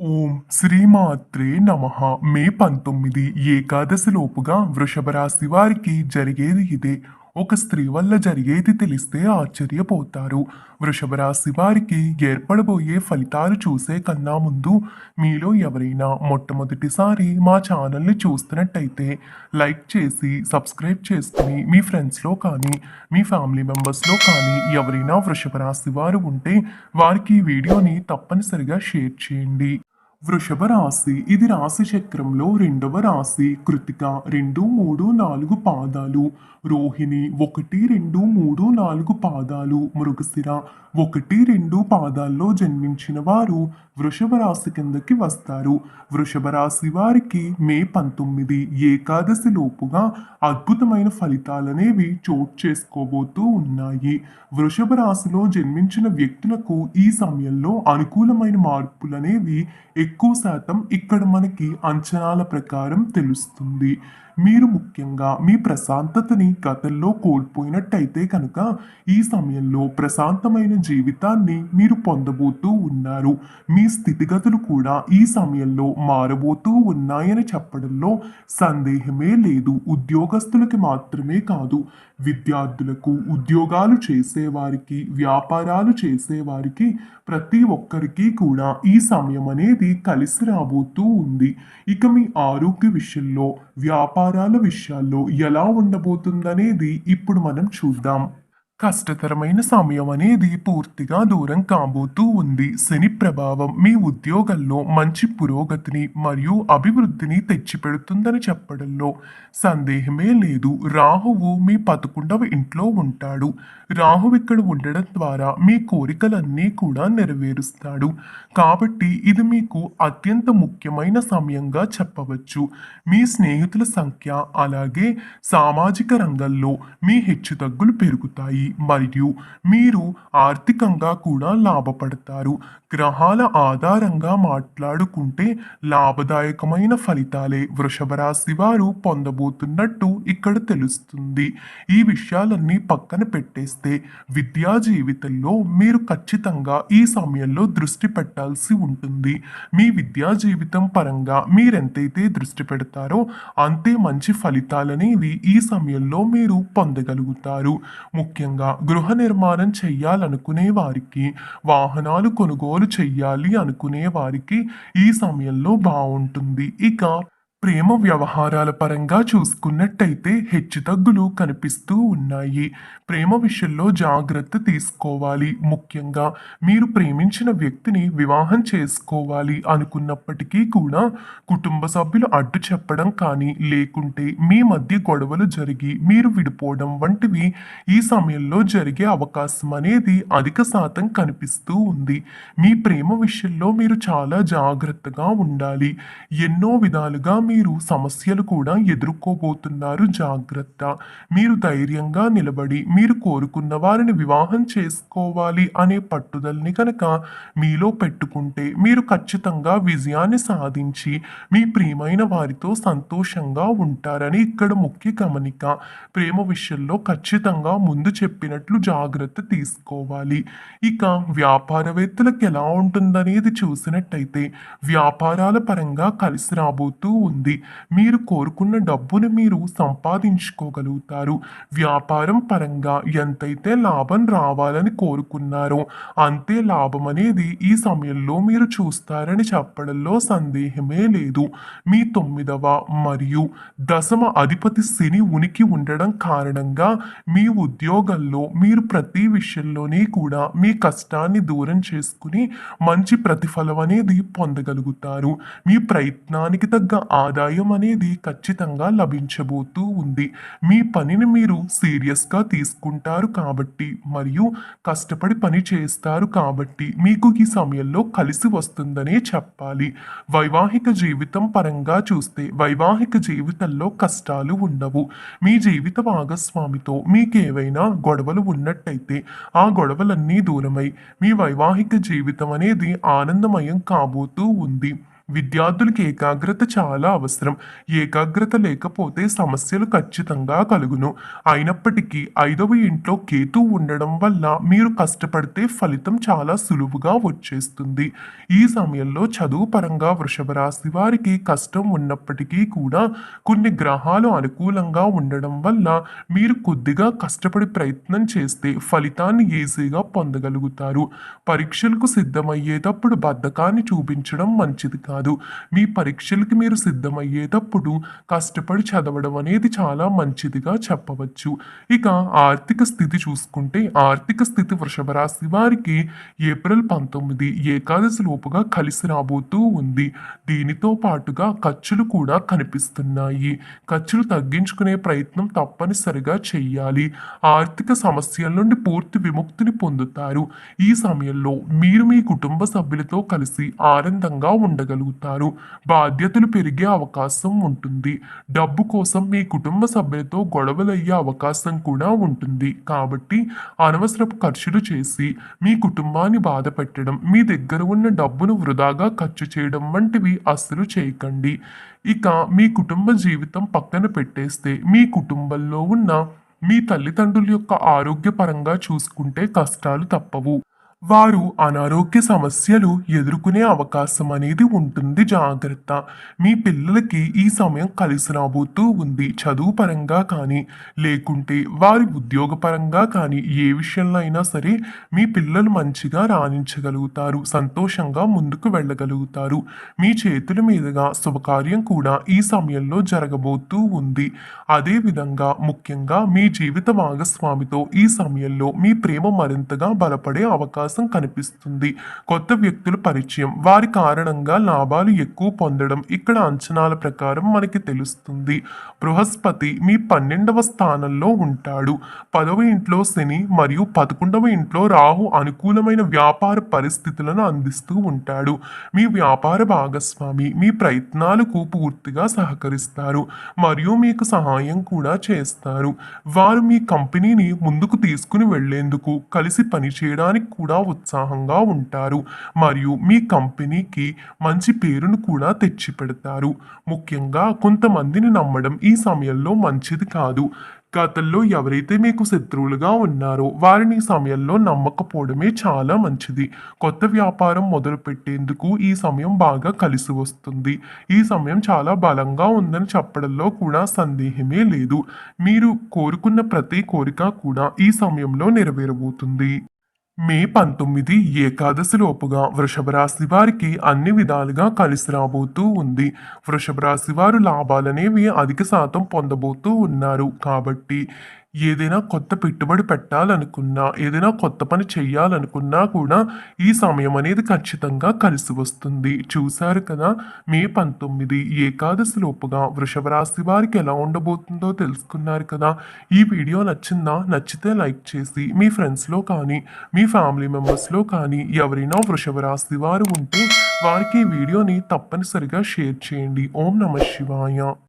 ఓం శ్రీమాత్రే నమ. మే పంతొమ్మిది ఏకాదశిలోపుగా వృషభ రాశి వారికి జరిగేది ఇదే. ఒక స్త్రీ వల్ల జరిగేది తెలిస్తే ఆశ్చర్యపోతారు. వృషభ రాశి వారికి ఏర్పడబోయే ఫలితాలు చూసే కన్నా ముందు మీలో ఎవరైనా మొట్టమొదటిసారి మా ఛానల్ని చూస్తున్నట్టయితే లైక్ చేసి సబ్స్క్రైబ్ చేసుకుని మీ ఫ్రెండ్స్లో కానీ మీ ఫ్యామిలీ మెంబర్స్లో కానీ ఎవరైనా వృషభ రాశి వారు ఉంటే వారికి ఈ వీడియోని తప్పనిసరిగా షేర్ చేయండి. వృషభ రాశి. ఇది రాశి చక్రంలో రెండవ రాశి. కృతిక రెండు మూడు నాలుగు పాదాలు. రోహిణి ఒకటి రెండు మూడు నాలుగు పాదాలు. మృగశిర ఒకటి రెండు పాదాల్లో జన్మించిన వారు వృషభ రాశి కిందకి వస్తారు. వృషభ రాశి వారికి మే పంతొమ్మిది ఏకాదశి లోపుగా అద్భుతమైన ఫలితాలనేవి చోటు చేసుకోబోతూ ఉన్నాయి. వృషభ రాశిలో జన్మించిన వ్యక్తులకు ఈ సమయంలో అనుకూలమైన మార్పులనేవి ఎక్కువ శాతం ఇక్కడ మనకి అంచనాల ప్రకారం తెలుస్తుంది. మీరు ముఖ్యంగా మీ ప్రశాంతతని గతంలో కోల్పోయినట్టయితే కనుక ఈ సమయంలో ప్రశాంతమైన జీవితాన్ని మీరు పొందబోతూ ఉన్నారు. మీ స్థితిగతులు కూడా ఈ సమయంలో మారబోతూ ఉన్నాయని చెప్పడంలో సందేహమే లేదు. ఉద్యోగస్తులకి మాత్రమే కాదు విద్యార్థులకు ఉద్యోగాలు చేసేవారికి వ్యాపారాలు చేసేవారికి ప్రతి ఒక్కరికి కూడా ఈ సమయం అనేది కలిసి రాబోతూ ఉంది. ఇక మీ ఆరోగ్య విషయంలో వ్యాపారాల విషయాల్లో ఎలా ఉండబోతుందనేది ఇప్పుడు మనం చూద్దాం. కష్టతరమైన సమయం అనేది పూర్తిగా దూరం కాబోతూ ఉంది. శని ప్రభావం మీ ఉద్యోగంలో మంచి పురోగతిని మరియు అభివృద్ధిని తెచ్చిపెడుతుందని చెప్పడంలో సందేహమే లేదు. రాహువు మీ పదకొండవ ఇంట్లో ఉంటాడు. రాహువు ఇక్కడ ఉండడం ద్వారా మీ కోరికలన్నీ కూడా నెరవేరుస్తాడు. కాబట్టి ఇది మీకు అత్యంత ముఖ్యమైన సమయంగా చెప్పవచ్చు. మీ స్నేహితుల సంఖ్య అలాగే సామాజిక రంగంలో మీ హెచ్చుతగ్గులు పెరుగుతాయి. మరియు మీరు ఆర్థికంగా కూడా లాభపడతారు. గ్రహాల ఆధారంగా మాట్లాడుకుంటే లాభదాయకమైన ఫలితాలే వృషభరాశి వారు పొందబోతున్నట్టు ఇక్కడ తెలుస్తుంది. ఈ విషయాలన్నీ పక్కన పెట్టేస్తే విద్యా జీవితంలో మీరు ఖచ్చితంగా ఈ సమయంలో దృష్టి పెట్టాల్సి ఉంటుంది. మీ విద్యా జీవితం పరంగా మీరెంతైతే దృష్టి పెడతారో అంతే మంచి ఫలితాలనేవి ఈ సమయంలో మీరు పొందగలుగుతారు. ముఖ్యంగా గృహ నిర్మాణం చెయ్యాలనుకునే వారికి వాహనాలు కొనుగోలు చెయ్యాలి అనుకునే వారికి ఈ సమయంలో బాగుంటుంది ఇక ప్రేమ వ్యవహారాల పరంగా చూసుకున్నట్టయితే హెచ్చుతగ్గులు కనిపిస్తూ ఉన్నాయి. ప్రేమ విషయంలో జాగ్రత్త తీసుకోవాలి. ముఖ్యంగా మీరు ప్రేమించిన వ్యక్తిని వివాహం చేసుకోవాలి అనుకున్నప్పటికీ కూడా కుటుంబ సభ్యులు అడ్డు చెప్పడం కానీ లేకుంటే మీ మధ్య గొడవలు జరిగి మీరు విడిపోవడం వంటివి ఈ సమయంలో జరిగే అవకాశం అనేది అధిక శాతం కనిపిస్తూ ఉంది. మీ ప్రేమ విషయంలో మీరు చాలా జాగ్రత్తగా ఉండాలి. ఎన్నో విధాలుగా మీ మీరు సమస్యలు కూడా ఎదుర్కోబోతున్నారు జాగ్రత్త. మీరు ధైర్యంగా నిలబడి మీరు కోరుకున్న వారిని వివాహం చేసుకోవాలి అనే పట్టుదలని కనుక మీలో పెట్టుకుంటే మీరు ఖచ్చితంగా విజయాన్ని సాధించి మీ ప్రియమైన వారితో సంతోషంగా ఉంటారని ఇక్కడ ముఖ్య గమనిక. ప్రేమ విషయంలో ఖచ్చితంగా ముందు చెప్పినట్లు జాగ్రత్త తీసుకోవాలి. ఇక వ్యాపారవేత్తలకు ఎలా ఉంటుందనేది చూసినట్టయితే వ్యాపారాల పరంగా కలిసి రాబోతూ ఉంది. మీరు కోరుకున్న డబ్బును మీరు సంపాదించుకోగలుగుతారు. వ్యాపారం పరంగా ఎంతైతే లాభం రావాలని కోరుకున్నారో అంతే లాభం అనేది ఈ సమయంలో మీరు చూస్తారని చెప్పడంలో సందేహమే లేదు. మీ తొమ్మిదవ మరియు దశమ అధిపతి శని ఉనికి ఉండడం కారణంగా మీ ఉద్యోగంలో మీరు ప్రతి విషయంలోనే కూడా మీ కష్టాన్ని దూరం చేసుకుని మంచి ప్రతిఫలం అనేది పొందగలుగుతారు. మీ ప్రయత్నానికి తగ్గ ఆదాయం అనేది ఖచ్చితంగా లభించబోతూ ఉంది. మీ పనిని మీరు సీరియస్గా తీసుకుంటారు కాబట్టి మరియు కష్టపడి పని చేస్తారు కాబట్టి మీకు ఈ సమయంలో కలిసి వస్తుందనే చెప్పాలి. వైవాహిక జీవితం పరంగా చూస్తే వైవాహిక జీవితంలో కష్టాలు ఉండవు. మీ జీవిత భాగస్వామితో మీకేవైనా గొడవలు ఉన్నట్టయితే ఆ గొడవలన్నీ దూరమై మీ వైవాహిక జీవితం అనేది ఆనందమయం కాబోతూ ఉంది. విద్యార్థులకి ఏకాగ్రత చాలా అవసరం. ఏకాగ్రత లేకపోతే సమస్యలు ఖచ్చితంగా కలుగును. అయినప్పటికీ ఐదవ ఇంట్లో కేతు ఉండడం వల్ల మీరు కష్టపడితే ఫలితం చాలా సులువుగా వచ్చేస్తుంది. ఈ సమయంలో చదువు పరంగా వృషభ రాశి వారికి కష్టం ఉన్నప్పటికీ కూడా కొన్ని గ్రహాలు అనుకూలంగా ఉండడం వల్ల మీరు కొద్దిగా కష్టపడి ప్రయత్నం చేస్తే ఫలితాన్ని ఈజీగా పొందగలుగుతారు. పరీక్షలకు సిద్ధమయ్యేటప్పుడు బద్ధకాన్ని చూపించడం మంచిది కాదు కాదు. మీ పరీక్షలకి మీరు సిద్ధమయ్యేటప్పుడు కష్టపడి చదవడం అనేది చాలా మంచిదిగా చెప్పవచ్చు. ఇక ఆర్థిక స్థితి చూసుకుంటే ఆర్థిక స్థితి వృషభ రాశి వారికి ఏప్రిల్ పంతొమ్మిది ఏకాదశి లోపుగా కలిసి రాబోతూ ఉంది. దీనితో పాటుగా ఖర్చులు కూడా కనిపిస్తున్నాయి. ఖర్చులు తగ్గించుకునే ప్రయత్నం తప్పనిసరిగా చేయాలి. ఆర్థిక సమస్యల నుండి పూర్తి విముక్తిని పొందుతారు. ఈ సమయంలో మీరు మీ కుటుంబ సభ్యులతో కలిసి ఆనందంగా ఉండగలుగుతారు. బాధ్యతలు పెరిగే అవకాశం ఉంటుంది. డబ్బు కోసం మీ కుటుంబ సభ్యులతో గొడవలయ్యే అవకాశం కూడా ఉంటుంది. కాబట్టి అనవసరపు ఖర్చులు చేసి మీ కుటుంబాన్ని బాధ పెట్టడం మీ దగ్గర ఉన్న డబ్బును వృధాగా ఖర్చు చేయడం వంటివి అస్సలు చేయకండి. ఇక మీ కుటుంబ జీవితం పక్కన పెట్టేస్తే మీ కుటుంబంలో ఉన్న మీ తల్లిదండ్రుల యొక్క ఆరోగ్యపరంగా చూసుకుంటే కష్టాలు తప్పవు. వారు అనారోగ్య సమస్యలు ఎదుర్కొనే అవకాశం అనేది ఉంటుంది. జాగ్రత్త. మీ పిల్లలకి ఈ సమయం కలిసి రాబోతూ ఉంది. చదువు పరంగా కానీ లేకుంటే వారి ఉద్యోగపరంగా కానీ ఏ విషయంలో అయినా సరే మీ పిల్లలు మంచిగా రాణించగలుగుతారు. సంతోషంగా ముందుకు వెళ్ళగలుగుతారు. మీ చేతుల మీదుగా శుభకార్యం కూడా ఈ సమయంలో జరగబోతూ ఉంది. అదేవిధంగా ముఖ్యంగా మీ జీవిత భాగస్వామితో ఈ సమయంలో మీ ప్రేమ మరింతగా బలపడే అవకాశం కనిపిస్తుంది. కొత్త వ్యక్తుల పరిచయం. వారి కారణంగా లాభాలు ఎక్కువ పొందడం ఇక్కడ అంచనాల ప్రకారం మనకి తెలుస్తుంది. బృహస్పతి మీ పన్నెండవ స్థానంలో ఉంటాడు. పదవ ఇంట్లో శని మరియు పదకొండవ ఇంట్లో రాహు అనుకూలమైన వ్యాపార పరిస్థితులను అందిస్తూ ఉంటాడు. మీ వ్యాపార భాగస్వామి మీ ప్రయత్నాలకు పూర్తిగా సహకరిస్తారు మరియు మీకు సహాయం కూడా చేస్తారు. వారు మీ కంపెనీని ముందుకు తీసుకుని వెళ్ళేందుకు కలిసి పనిచేయడానికి కూడా ఉత్సాహంగా ఉంటారు. మరియు మీ కంపెనీకి మంచి పేరును కూడా తెచ్చిపెడతారు. ముఖ్యంగా కొంతమందిని నమ్మడం ఈ సమయంలో మంచిది కాదు. గతంలో ఎవరైతే మీకు శత్రువులుగా ఉన్నారో వారిని సమయంలో నమ్మకపోవడమే చాలా మంచిది. కొత్త వ్యాపారం మొదలు పెట్టేందుకు ఈ సమయం బాగా కలిసి వస్తుంది. ఈ సమయం చాలా బలంగా ఉందని చెప్పడంలో కూడా సందేహమే లేదు. మీరు కోరుకున్న ప్రతి కోరిక కూడా ఈ సమయంలో నెరవేరబోతుంది. మే పంతొమ్మిది ఏకాదశి లోపుగా వృషభ రాశి వారికి అన్ని విధాలుగా కలిసి రాబోతూ ఉంది. వృషభ రాశి వారు లాభాలనేవి అధిక శాతం పొందబోతూ ఉన్నారు. కాబట్టి ఏదైనా కొత్త పెట్టుబడి పెట్టాలనుకున్నా ఏదైనా కొత్త పని చేయాలనుకున్నా కూడా ఈ సమయం అనేది ఖచ్చితంగా కలిసి వస్తుంది. చూశారు కదా మే పంతొమ్మిది ఏకాదశి లోపుగా వృషభ రాశి వారికి ఎలా ఉండబోతుందో తెలుసుకున్నారు కదా. ఈ వీడియో నచ్చిందా? నచ్చితే లైక్ చేసి మీ ఫ్రెండ్స్లో కానీ మీ ఫ్యామిలీ మెంబర్స్లో కానీ ఎవరైనా వృషభ రాశి వారు ఉంటే వారికి ఈ వీడియోని తప్పనిసరిగా షేర్ చేయండి. ఓం నమ శివాయ.